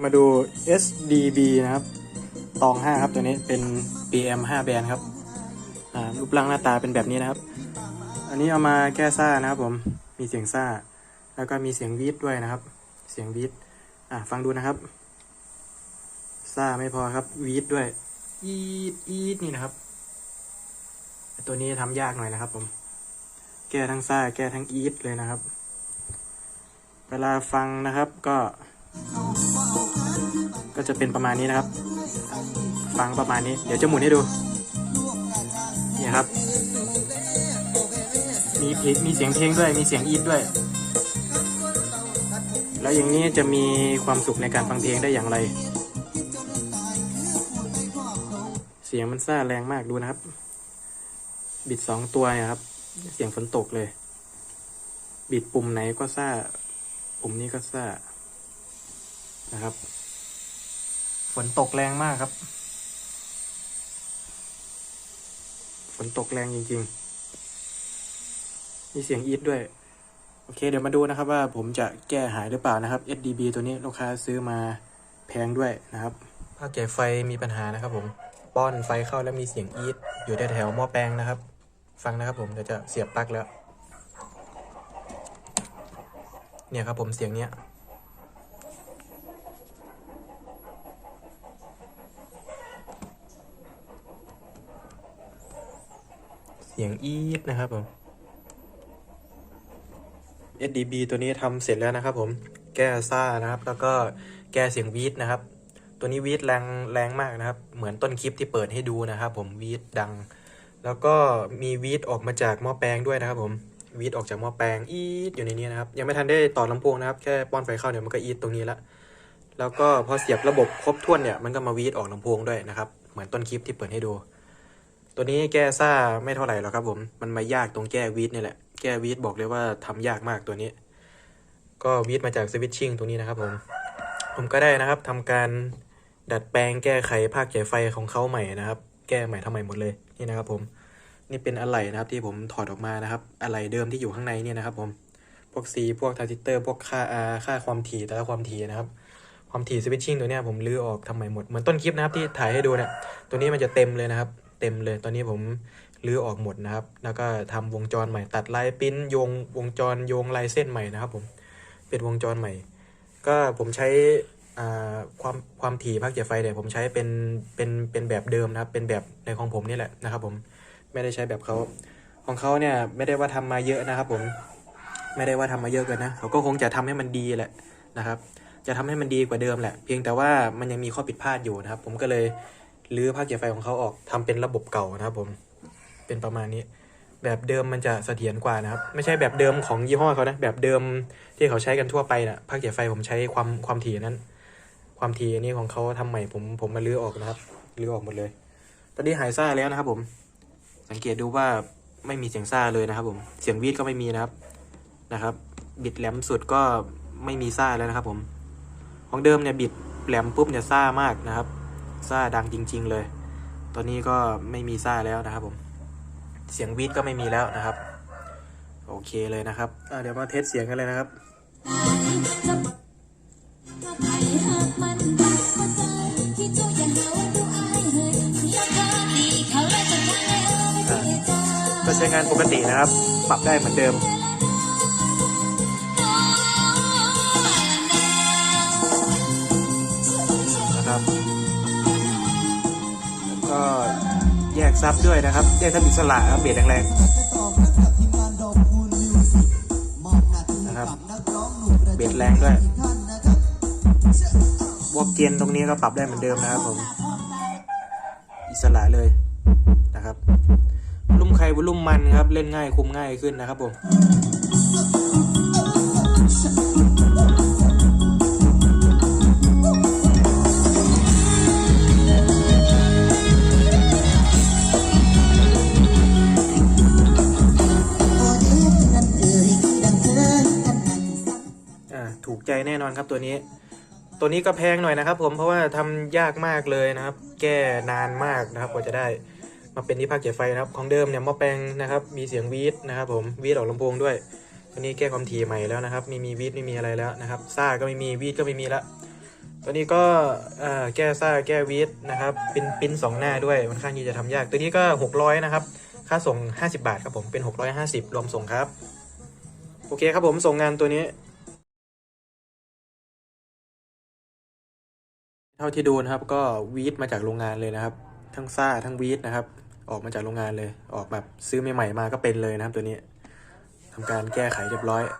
มาดู SDB นะครับ ตอง 5 ครับ ตัวนี้เป็น PM 5 แบรนด์ครับอ่ารูปร่างหน้าตาเป็นแบบนี้นะครับ อันนี้เอามาแก้ซ่านะครับผม มีเสียงซ่า แล้วก็มีเสียงวีดด้วยนะครับ เสียงวีดอ่าฟังดูนะครับ ซ่าไม่พอครับ วีดด้วย อีดอีดนี่นะครับ ตัวนี้ทำยากหน่อยนะครับผม แก้ทั้งซ่า แก้ทั้งอีดเลยนะครับ เวลาฟังนะครับก็ ก็จะเป็นประมาณนี้นะครับ ฟังประมาณนี้ เดี๋ยวจะหมุนให้ดูเนี่ยครับ มีเพลงมีเสียงเพลงด้วย มีเสียงอีทด้วย แล้วอย่างนี้จะมีความสุขในการฟังเพลงได้อย่างไร เสียงมันซ่าแรงมากดูนะครับ บิดสองตัวเนี่ยครับ เสียงฝนตกเลย บิดปุ่มไหนก็ซ่า ปุ่มนี้ก็ซ่านะครับ ฝนตกแรงมากครับ ฝนตกแรงจริง ๆ มีเสียงอีทด้วย โอเค เดี๋ยวมาดูนะครับว่าผมจะแก้หายหรือเปล่านะครับ SDB ตัวนี้ลูกค้าซื้อมาแพงด้วยนะครับภาคใหญ่ไฟมีปัญหานะครับ ผม ป้อนไฟเข้าแล้วมีเสียงอีทอยู่แถวๆหม้อแปลงนะครับ ฟังนะครับ ผมเดี๋ยวจะเสียบปลั๊กแล้ว เนี่ยครับผมเสียงเนี้ย เสียงอีดนะครับผม SDB ตัวนี้ทำเสร็จแล้วนะครับผม แก้ซ่านะครับ แล้วก็แก้เสียงวีดนะครับ ตัวนี้วีดแรงแรงมากนะครับ เหมือนต้นคลิปที่เปิดให้ดูนะครับ ผมวีดดัง แล้วก็มีวีดออกมาจากหม้อแปลงด้วยนะครับ ผมวีดออกจากหม้อแปลงอีดอยู่ในนี้นะครับ ยังไม่ทันได้ต่อลำโพงนะครับ แค่ป้อนไฟเข้าเนี่ยมันก็อีดตรงนี้ละ แล้วก็พอเสียบระบบครบถ้วนเนี่ย มันก็มาวีดออกลำโพงด้วยนะครับ เหมือนต้นคลิปที่เปิดให้ดู ตัวนี้แก้ซ่าไม่เท่าไหร่หรอกครับผม มันมายากตรงแก้วีดนี่แหละ แก้วีดบอกเลยว่าทำยากมากตัวนี้ ก็วีดมาจากสวิตชิ่งตรงนี้นะครับผม ผมก็ได้นะครับทำการดัดแปลงแก้ไขภาคใหญ่ไฟของเขาใหม่นะครับ แก้ใหม่ทำใหม่หมดเลยนี่นะครับ ผม นี่เป็นอะไหล่นะครับที่ผมถอดออกมานะครับ อะไหล่เดิมที่อยู่ข้างในเนี่ยนะครับ ผม พวกซีพวกทารานซิเตอร์พวกค่าอาค่าความถี่แต่ละความถี่นะครับความถี่สวิตชิ่งตัวเนี้ยผมลื้อออกทำใหม่หมดเหมือนต้นคลิปนะครับที่ถ่ายให้ดูเนี่ยตัวนี้มันจะเต็มเลยนะครับ เต็มเลย ตอนนี้ผมลื้อออกหมดนะครับ แล้วก็ทำวงจรใหม่ ตัดลายปิ้นโยงวงจรโยงลายเส้นใหม่นะครับ ผมเป็นวงจรใหม่ ก็ผมใช้ความความถี่ภาคเจ็ดไฟเนี่ยผมใช้เป็นเป็นเป็นแบบเดิมนะครับ เป็นแบบในของผมนี่แหละนะครับ ผมไม่ได้ใช้แบบเขาของเขาเนี่ยไม่ได้ว่าทำมาเยอะนะครับ ผมไม่ได้ว่าทำมาเยอะเกินนะเขาก็คงจะทำให้มันดีแหละนะครับ จะทำให้มันดีกว่าเดิมแหละ เพียงแต่ว่ามันยังมีข้อผิดพลาดอยู่นะครับ ผมก็เลย รื้อภาคเก็บไฟของเขาออกทำเป็นระบบเก่านะครับ ผมเป็นประมาณนี้ แบบเดิมมันจะเสถียรกว่านะครับ ไม่ใช่แบบเดิมของยี่ห้อเขานะ แบบเดิมที่เขาใช้กันทั่วไปนะ่ะภาคเก็บไฟผมใช้ความความถี่นั้น ความถี่อันนี้ของเขาทำใหม่ผมผมมาลื้อออกนะครับลื้อออกหมดเลย ตอนนี้หายซ่าแล้วนะครับ ผม สังเกตดูว่าไม่มีเสียงซ่าเลยนะครับ ผมเสียงวีดก็ไม่มีนะครับนะครับ บิดแหลมสุดก็ไม่มีซ่าแล้วนะครับ ผม ของเดิมเนี่ยบิดแหลมปุ๊บเนี่ยซ่ามากนะครับ ซ่าดังจริง ๆ เลย ตอนนี้ก็ไม่มีซ่าแล้วนะครับผม เสียงวีดก็ไม่มีแล้วนะครับ โอเคเลยนะครับเดี๋ยวมาเทสเสียงกันเลยนะครับก็ใช้งานปกตินะครับ ปรับได้เหมือนเดิม แยกซับด้วยนะครับ แยกซับอิสระครับเบสแรงๆนะครับเบสแรงด้วยบวกเกียนตรงนี้ก็ปรับได้เหมือนเดิมนะครับผม อิสระเลยนะครับ ลุ่มใครวลุ่มมันครับ เล่นง่ายคุมง่ายขึ้นนะครับผม น่นอนครับตัวนี้ ตัวนี้ก็แพงหน่อยนะครับ ผมเพราะว่าทำยากมากเลยนะครับ แก้นานมากนะครับกว่าจะได้มาเป็นที่ภาคเจ็ดไฟนะครับ ของเดิมเนี่ยหม้อแปลงนะครับ มีเสียงวีดนะครับ ผมวีดออกลำโพงด้วย ตัวนี้แก้ความถี่ใหม่แล้วนะครับไม่มีวีดไม่มีอะไรแล้วนะครับซ่าก็ไม่มีวีดก็ไม่มีละตัวนี้ก็แก้ซ่าแก้วีดนะครับปินปินสองหน้าด้วยมันข้างที่จะทำยาก ตัวนี้ก็หกร้อยนะครับ ค่าส่ง 50 บาทครับผมเป็น 650 รวมส่งครับ โอเคครับผมส่งงานตัวนี้ เท่าที่ดูนะครับก็วีดมาจากโรงงานเลยนะครับ ทั้งซ่าทั้งวีดนะครับ ออกมาจากโรงงานเลย ออกแบบซื้อใหม่ๆมาก็เป็นเลยนะครับตัวนี้ทำการแก้ไขเรียบร้อย